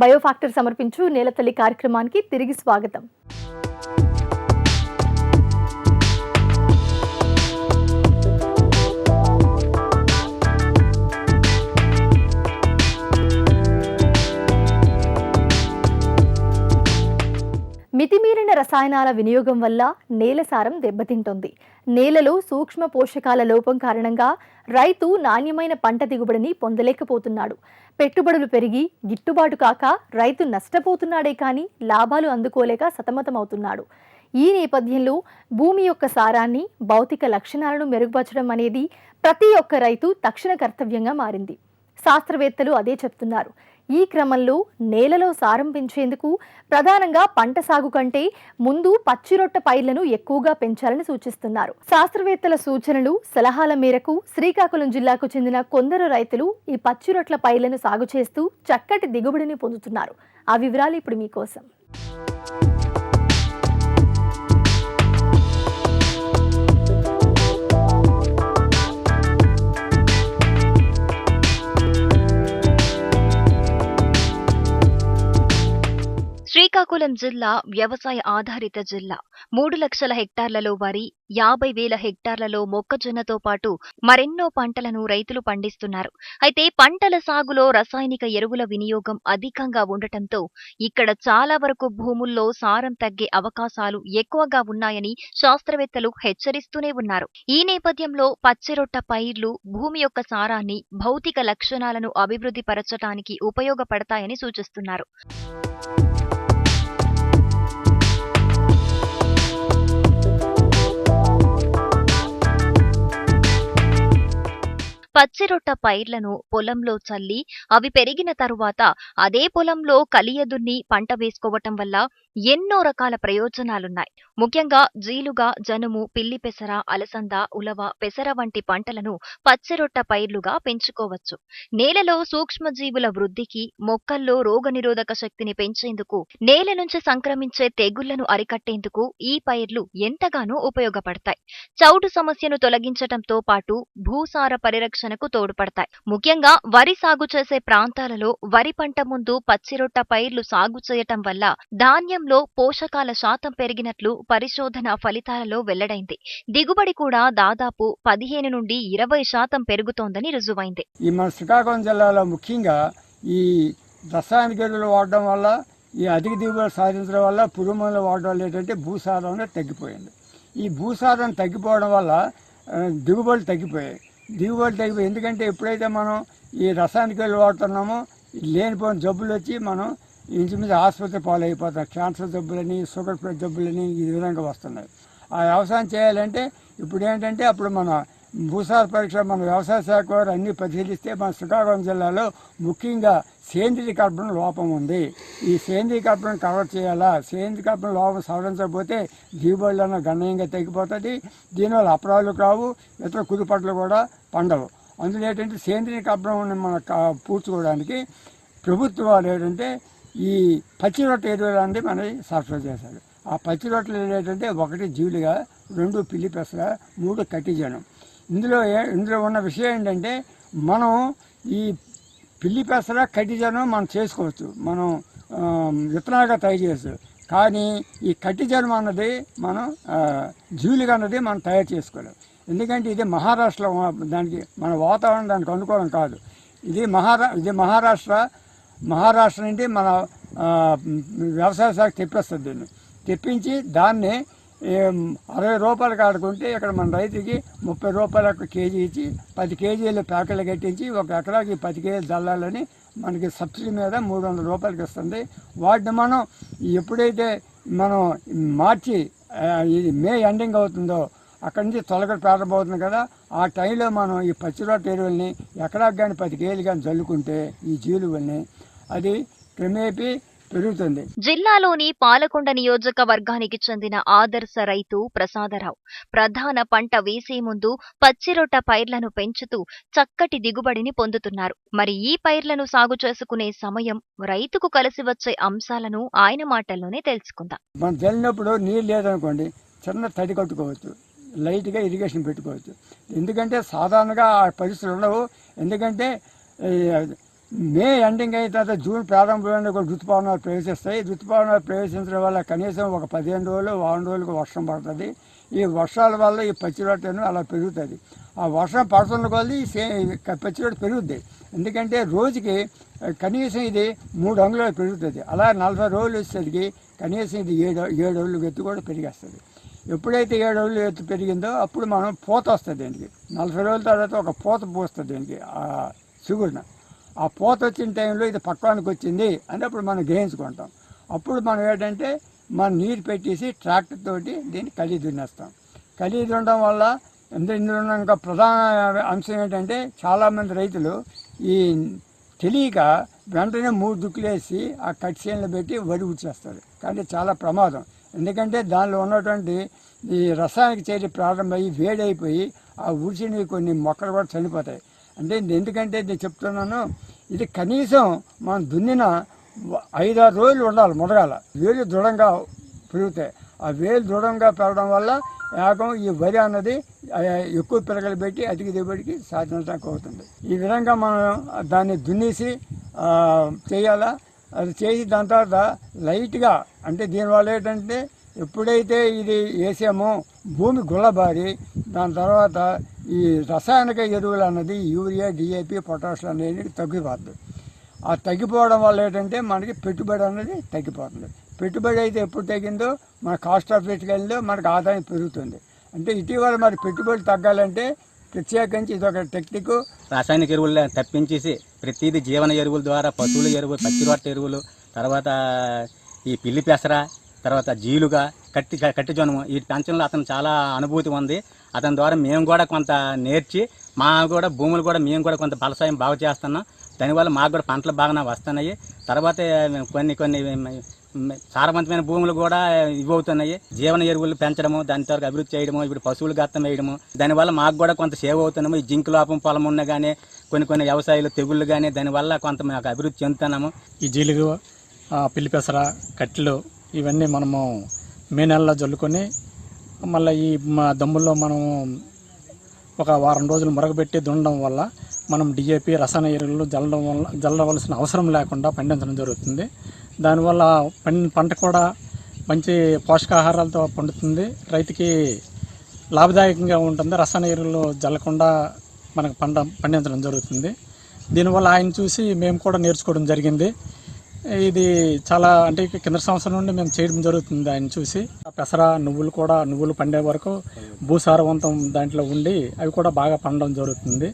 బయోఫాక్టర్ సమర్పించు నేలతల్లి కార్యక్రమానికి తిరిగి స్వాగతం. రసాయనాల వినియోగం వల్ల నేల సారం దెబ్బతింటోంది. నేలలో సూక్ష్మ పోషకాల లోపం కారణంగా రైతు నాణ్యమైన పంట దిగుబడిని పొందలేకపోతున్నాడు. పెట్టుబడులు పెరిగి గిట్టుబాటు కాక రైతు నష్టపోతున్నాడే కానీ లాభాలు అందుకోలేక సతమతమవుతున్నాడు. ఈ నేపథ్యంలో భూమి యొక్క సారాన్ని భౌతిక లక్షణాలను మెరుగుపరచడం అనేది ప్రతి ఒక్క రైతు తక్షణ కర్తవ్యంగా మారింది. శాస్త్రవేత్తలు అదే చెప్తున్నారు. ఈ క్రమంలో నేలలో సారం పెంచేందుకు ప్రధానంగా పంట సాగు కంటే ముందు పచ్చిరొట్ట పైర్లను ఎక్కువగా పెంచాలని సూచిస్తున్నారు. శాస్త్రవేత్తల సూచనలు సలహాల మేరకు శ్రీకాకుళం జిల్లాకు చెందిన కొందరు రైతులు ఈ పచ్చిరొట్ల పైర్లను సాగు చేస్తూ చక్కటి దిగుబడిని పొందుతున్నారు. ఆ వివరాలు ఇప్పుడు మీకోసం. శ్రీకాకుళం జిల్లా వ్యవసాయ ఆధారిత జిల్లా. మూడు లక్షల హెక్టార్లలో వరి యాభై వేల హెక్టార్లలో మొక్కజొన్నతో పాటు మరెన్నో పంటలను రైతులు పండిస్తున్నారు. అయితే పంటల సాగులో రసాయనిక ఎరువుల వినియోగం అధికంగా ఉండటంతో ఇక్కడ చాలా వరకు భూముల్లో సారం తగ్గే అవకాశాలు ఎక్కువగా ఉన్నాయని శాస్త్రవేత్తలు హెచ్చరిస్తూనే ఉన్నారు. ఈ నేపథ్యంలో పచ్చిరొట్ట పైర్లు భూమి యొక్క సారాన్ని భౌతిక లక్షణాలను అభివృద్ధి పరచటానికి ఉపయోగపడతాయని సూచిస్తున్నారు. పచ్చిరొట్ట పైర్లను పొలంలో చల్లి అవి పెరిగిన తరువాత అదే పొలంలో కలియదున్ని పంట వేసుకోవటం వల్ల ఎన్నో రకాల ప్రయోజనాలున్నాయి. ముఖ్యంగా జీలుగా జనుము పిల్లి పెసర అలసంద ఉలవ పెసర వంటి పంటలను పచ్చిరొట్ట పైర్లుగా పెంచుకోవచ్చు. నేలలో సూక్ష్మజీవుల వృద్ధికి మొక్కల్లో రోగనిరోధక శక్తిని పెంచేందుకు నేల నుంచి సంక్రమించే తెగుళ్ళను అరికట్టేందుకు ఈ పైర్లు ఎంతగానో ఉపయోగపడతాయి. చౌడు సమస్యను తొలగించటంతో పాటు భూసార పరిరక్షణకు తోడ్పడతాయి. ముఖ్యంగా వరి సాగు చేసే ప్రాంతాలలో వరి పంట ముందు పచ్చిరొట్ట పైర్లు సాగు చేయటం వల్ల ధాన్యం ఆహారంలో పోషకాల శాతం పెరిగినట్లు పరిశోధన ఫలితాలలో వెల్లడైంది. దిగుబడి కూడా దాదాపు పదిహేను నుండి ఇరవై శాతం పెరుగుతోందని రుజువైంది. ఈ మన శ్రీకాకుళం జిల్లాలో ముఖ్యంగా ఈ రసాయనిక ఎరువులు వాడడం వల్ల ఈ అధిక దిగుబడి సాధించడం వల్ల పురుగు మందులు వాడడం వల్ల ఏంటంటే భూసారం తగ్గిపోయింది. ఈ భూసారం తగ్గిపోవడం వల్ల దిగుబడులు తగ్గిపోయాయి. దిగుబడులు తగ్గిపోయాయి ఎందుకంటే ఎప్పుడైతే మనం ఈ రసాయనిక ఎరువులు వాడుతున్నామో లేనిపోయిన జబ్బులు వచ్చి మనం ఇంచుమించు ఆసుపత్రి పాలైపోతాం క్యాన్సర్ జబ్బులని షుగర్ జబ్బులని ఈ విధంగా వస్తున్నాయి. ఆ వ్యవసాయం చేయాలంటే ఇప్పుడు ఏంటంటే అప్పుడు మన భూసార పరీక్ష మన వ్యవసాయ శాఖ వారు అన్ని పరిశీలిస్తే మన శ్రీకాకుళం జిల్లాలో ముఖ్యంగా సేంద్రీయ కర్బన లోపం ఉంది. ఈ సేంద్రీయ కర్బన కవర్ చేయాలా? సేంద్రీయ కర్బన లోపం సవరించకపోతే దిగుబడులు అన్న గణనీయంగా తగ్గిపోతుంది. దీనివల్ల అపరాలు కావు ఇతర కుదుపట్లు కూడా పండవు. అందులో ఏంటంటే సేంద్రీయ కర్బనం మన పూడ్చుకోవడానికి ప్రభుత్వం ఏంటంటే ఈ పచ్చి రొట్టె ఎరువులు మనకి సరఫరా చేశారు ఆ పచ్చి రొట్టెలు ఏంటంటే ఒకటి జీవులుగా రెండు పిల్లి పెసర మూడు కట్టిజనం ఇందులో ఏ- ఇందులో ఉన్న విషయం ఏంటంటే మనం ఈ పిల్లి పెసర కట్టిజనం మనం చేసుకోవచ్చు. మనం విత్తనాలుగా తయారు చేయవచ్చు కానీ ఈ కట్టిజనం అన్నది మనం జీవులుగా అన్నది మనం తయారు చేసుకోలేము ఎందుకంటే ఇది మహారాష్ట్ర దానికి మన వాతావరణం దానికి అనుకూలం కాదు. ఇది మహారా ఇది మహారాష్ట్ర మహారాష్ట్ర నుండి మన వ్యవసాయ శాఖ తెప్పిస్తుంది దీన్ని. తెప్పించి దాన్ని అరవై రూపాయలు కాడుకుంటే ఇక్కడ మన రైతుకి ముప్పై రూపాయలకు కేజీ ఇచ్చి పది కేజీలు ప్యాకెట్లు కట్టించి ఒక ఎకరాకి పది కేజీలు చల్లాలని మనకి సబ్సిడీ మీద మూడు వందల రూపాయలకి ఇస్తుంది వాటిని మనం ఎప్పుడైతే మనం మార్చి ఇది మే ఎండింగ్ అవుతుందో అక్కడి నుంచి తొలగడ ప్రారంభమవుతుంది కదా ఆ టైంలో మనం ఈ పచ్చిరొట్ట ఎరువుల్ని ఎకరాకు కానీ పది కేజీలు కానీ చల్లుకుంటే ఈ జీలువల్ని అది క్రమేపీ పెరుగుతుంది. జిల్లాలోని పాలకొండ నియోజకవర్గానికి చెందిన ఆదర్శ రైతు ప్రసాదరావు ప్రధాన పంట వేసే ముందు పచ్చిరొట్ట పైర్లను పెంచుతూ చక్కటి దిగుబడిని పొందుతున్నారు. మరి ఈ పైర్లను సాగు చేసుకునే సమయం రైతుకు కలిసి వచ్చే అంశాలను ఆయన మాటల్లోనే తెలుసుకుందాం. మనం చల్లినప్పుడు నీళ్ళు లేదనుకోండి చిన్న తడి కట్టుకోవచ్చు లైట్గా ఇరిగేషన్ పెట్టుకోవచ్చు. ఎందుకంటే సాధారణంగా ఆ పరిస్థితులు ఉండవు. ఎందుకంటే మే ఎండింగ్ అయిన తర్వాత జూన్ ప్రారంభంలో కూడా ఋతుపవనాలు ప్రవేశిస్తాయి. ఋతుపవనాలు ప్రవేశించడం వల్ల కనీసం ఒక పదిహేను రోజులు వారం రోజులకు వర్షం పడుతుంది. ఈ వర్షాల వల్ల ఈ పచ్చిరొట్టెను అలా పెరుగుతుంది. ఆ వర్షం పడుతున్న కొద్దీ ఈ సే పచ్చిరొట్టు పెరుగుద్ది. ఎందుకంటే రోజుకి కనీసం ఇది మూడు అంగుళాలు పెరుగుతుంది. అలా నలభై రోజులు వచ్చేసరికి కనీసం ఇది ఏడు ఏడు అడుగులు ఎత్తు కూడా పెరిగేస్తుంది. ఎప్పుడైతే ఏడు అడుగులు ఎత్తు పెరిగిందో అప్పుడు మనం పూత వస్తుంది దీనికి. నలభై రోజుల తర్వాత ఒక పూత పోస్తుంది దీనికి ఆ చిగురున ఆ పూత వచ్చిన టైంలో ఇది పక్వానికి వచ్చింది అని అప్పుడు మనం గ్రహించుకుంటాం. అప్పుడు మనం ఏంటంటే మనం నీరు పెట్టేసి ట్రాక్టర్ తోటి దీన్ని కలి దున్నేస్తాం. కలి దున్నడం వల్ల ఇందులో ఉన్న ఇంకా ప్రధాన అంశం ఏంటంటే చాలామంది రైతులు ఈ తెలియక వెంటనే మూడు దుక్కులేసి ఆ కట్ చేనులు పెట్టి వరి ఉచ్చేస్తారు కానీ చాలా ప్రమాదం. ఎందుకంటే దానిలో ఉన్నటువంటి ఈ రసాయనిక చర్య ప్రారంభమయ్యి వేడైపోయి ఆ ఉడిచినవి కొన్ని మొక్కలు కూడా చనిపోతాయి. అంటే ఎందుకంటే నేను చెప్తున్నాను ఇది కనీసం మనం దున్నిన ఐదారు రోజులు ఉండాలి మొదగాల వేలు దృఢంగా పెరుగుతాయి. ఆ వేలు దృఢంగా పెరగడం వల్ల ఏకం ఈ వరి అన్నది ఎక్కువ పిలకలు పెట్టి అధిక దిగుబడికి సాధించడానికి అవుతుంది. ఈ విధంగా మనం దాన్ని దున్నేసి చేయాలా? అది చేసి దాని తర్వాత లైట్గా అంటే దీనివల్ల ఏంటంటే ఎప్పుడైతే ఇది వేసామో భూమి గుల్లబారి దాని తర్వాత ఈ రసాయనిక ఎరువులు అన్నది యూరియా డిఏపి పొటాషియం అనేది తగ్గిపోతుంది ఆ తగ్గిపోవడం వల్ల ఏంటంటే మనకి పెట్టుబడి అనేది తగ్గిపోతుంది. పెట్టుబడి అయితే ఎప్పుడు తగ్గిందో మన కాస్ట్ ఆఫ్ పెట్టుకెళ్ళిందో మనకు ఆదాయం పెరుగుతుంది. అంటే ఇటీవల మరి పెట్టుబడి తగ్గాలంటే ప్రత్యేకించి ఇది ఒక టెక్నిక్. రాసాయనిక ఎరువులు తప్పించేసి ప్రతిదీ జీవన ఎరువుల ద్వారా పశువుల ఎరువులు పచ్చిరొట్ట ఎరువులు తర్వాత ఈ పిల్లి పెసర తర్వాత జీలుగా కట్టి కట్టి జొన్నము ఈ పెంచడంలో అతను చాలా అనుభూతి ఉంది. అతని ద్వారా మేము కూడా కొంత నేర్చి మా కూడా భూములు కూడా మేము కూడా కొంత బలసాయం బాగా చేస్తున్నాం. దానివల్ల మాకు కూడా పంటలు బాగానే వస్తున్నాయి. తర్వాత కొన్ని కొన్ని సారవంతమైన భూములు కూడా ఇవ్వవుతున్నాయి. జీవన ఎరువులు పెంచడము దాని తర్వాత అభివృద్ధి చేయడము ఇప్పుడు పశువులు గత్తం వేయడము. దానివల్ల మాకు కూడా కొంత సేవ్ అవుతున్నాము. ఈ జింక్ లోపం పొలం ఉన్న కానీ కొన్ని కొన్ని వ్యవసాయాలు తెగుళ్ళు కానీ దానివల్ల కొంత మాకు అభివృద్ధి చెందుతున్నాము. ఈ జీలుగు పిల్లిపెసర పిల్లి పెసర కట్టెలు ఇవన్నీ మనము మే నెలలో జల్లుకొని మళ్ళీ ఈ మా దమ్ముల్లో మనం ఒక వారం రోజులు మురగబెట్టి దున్నడం వల్ల మనం డిఏపి రసాయన ఎరువులు జల్లడం వల్ల జల్లవలసిన అవసరం లేకుండా పండించడం జరుగుతుంది. దానివల్ల పంట కూడా మంచి పోషకాహారాలతో పండుతుంది. రైతుకి లాభదాయకంగా ఉంటుంది. రసాయన ఎరువులు జల్లకుండా మనకు పంట పండించడం జరుగుతుంది. దీనివల్ల ఆయన చూసి మేము కూడా నేర్చుకోవడం జరిగింది. ఇది చాలా అంటే కింద సంవత్సరం నుండి మేము చేయడం జరుగుతుంది ఆయన చూసి. పెసర నువ్వులు కూడా నువ్వులు పండే వరకు భూసారవంతం దాంట్లో ఉండి అవి కూడా బాగా పండడం జరుగుతుంది.